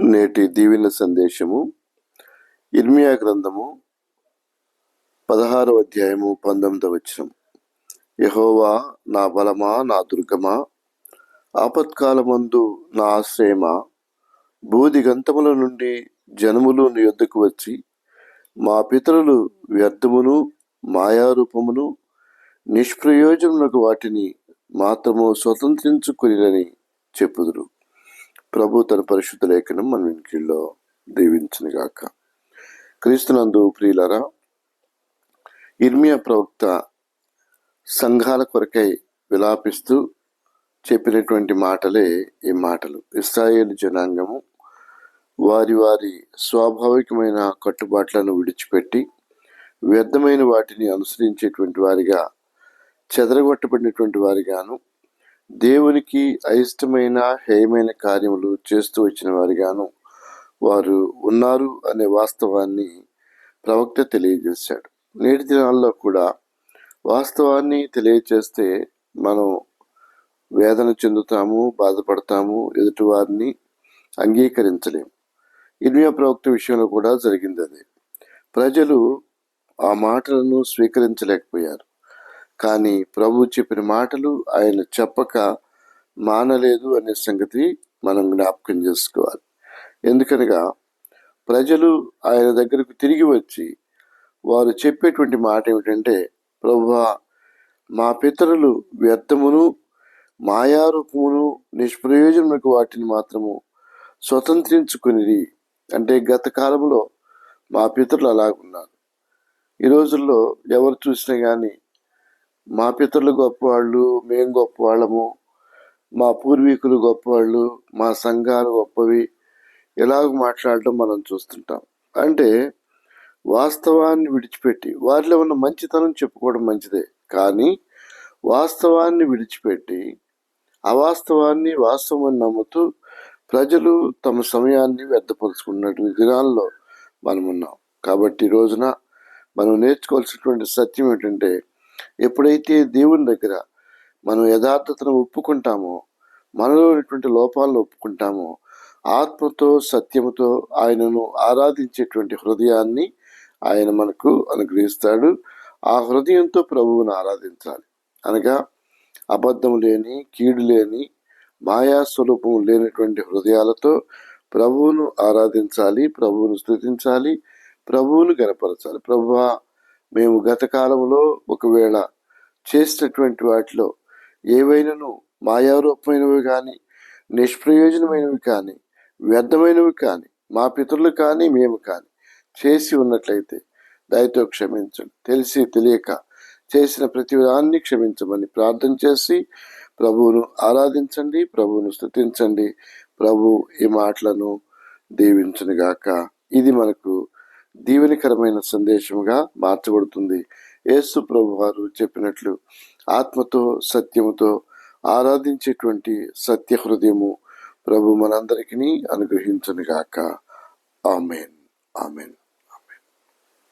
నేటి దీవెన సందేశము. ఇర్మియా గ్రంథము పదహారవ అధ్యాయము పంతొమ్మిదవ వచనం. యహోవా నా బలమా నా దుర్గమా? ఆపత్కాలమందు నా ఆశ్రయమా? భూదిగంతముల నుండి జనములు నీ యొద్దకు వచ్చి మా పితరులు వ్యర్థమును మాయారూపమును నిష్ప్రయోజనములకు వాటిని మాత్రము స్వతంత్రించుకునిరని చెప్పుదురు. ప్రభు తన పరిశుద్ధ లేఖనం మన ఇంటిలో దీవించిన గాక. క్రీస్తునందు ప్రియులరా ఇర్మియా ప్రవక్త సంఘాల కొరకై విలాపిస్తూ చెప్పినటువంటి మాటలే ఈ మాటలు. ఇస్రాయేల్ జనాంగము వారి వారి స్వాభావికమైన కట్టుబాట్లను విడిచిపెట్టి వ్యర్థమైన వాటిని అనుసరించేటువంటి వారిగా చెదరగొట్టబడినటువంటి వారిగాను దేవునికి అయిష్టమైన హేయమైన కార్యములు చేస్తూ వచ్చిన వారిగాను వారు ఉన్నారు అనే వాస్తవాన్ని ప్రవక్త తెలియజేశాడు. నేటి దినాల్లో కూడా వాస్తవాన్ని తెలియజేస్తే మనం వేదన చెందుతాము బాధపడతాము ఎదుటివారిని అంగీకరించలేము. ఇర్మియా ప్రవక్త విషయంలో కూడా జరిగింది అది. ప్రజలు ఆ మాటలను స్వీకరించలేకపోయారు. కానీ ప్రభు చెప్పిన మాటలు ఆయన చెప్పక మానలేదు అనే సంగతి మనం జ్ఞాపకం చేసుకోవాలి. ఎందుకనగా ప్రజలు ఆయన దగ్గరకు తిరిగి వచ్చి వారు చెప్పేటువంటి మాట ఏమిటంటే ప్రభు మా పితరులు వ్యర్థమును మాయారూపమును నిష్ప్రయోజనకు వాటిని మాత్రము స్వతంత్రించుకుని అంటే గత కాలంలో మా పితరులు అలాగున్నారు. ఈ రోజుల్లో ఎవరు చూసినా కానీ మా పితరులు గొప్పవాళ్ళు మేము గొప్పవాళ్ళము. మా పూర్వీకులు గొప్పవాళ్ళు మా సంఘాలు గొప్పవి. ఇలాగ మాట్లాడటం మనం చూస్తుంటాం. అంటే వాస్తవాన్ని విడిచిపెట్టి వారిలో ఉన్న మంచితనం చెప్పుకోవడం మంచిదే. కానీ వాస్తవాన్ని విడిచిపెట్టి అవాస్తవాన్ని వాస్తవం నమ్ముతూ ప్రజలు తమ సమయాన్ని వ్యర్థపరుచుకున్నటువంటి దినాల్లో మనం ఉన్నాం కాబట్టి ఈ రోజున మనం నేర్చుకోవాల్సినటువంటి సత్యం ఏంటంటే ఎప్పుడైతే దేవుని దగ్గర మనం యథార్థతను ఒప్పుకుంటామో మనలో ఉన్నటువంటి లోపాలను ఒప్పుకుంటామో ఆత్మతో సత్యముతో ఆయనను ఆరాధించేటువంటి హృదయాన్ని ఆయన మనకు అనుగ్రహిస్తాడు. ఆ హృదయంతో ప్రభువును ఆరాధించాలి. అనగా అబద్ధం లేని కీడు లేని మాయా స్వరూపం లేనటువంటి హృదయాలతో ప్రభువును ఆరాధించాలి ప్రభువును స్థుతించాలి ప్రభువును గనపరచాలి ప్రభువా మేము గత కాలంలో ఒకవేళ చేసినటువంటి వాటిలో ఏవైనాను మాయారూపమైనవి కానీ నిష్ప్రయోజనమైనవి కానీ వ్యర్థమైనవి కానీ మా పితరులు కానీ మేము కానీ చేసి ఉన్నట్లయితే దయతో క్షమించండి. తెలిసి తెలియక చేసిన ప్రతిదాన్ని క్షమించమని ప్రార్థన చేసి ప్రభువును ఆరాధించండి ప్రభువును స్థుతించండి ప్రభు ఈ మాటలను దీవించనుగాక. ఇది మనకు దీవెనకరమైన సందేశముగా మార్చబడుతుంది. యేసు ప్రభు వారు చెప్పినట్లు ఆత్మతో సత్యముతో ఆరాధించేటువంటి సత్య హృదయము ప్రభు మనందరికీ అనుగ్రహించనుగాక. ఆమెన్. ఆమెన్.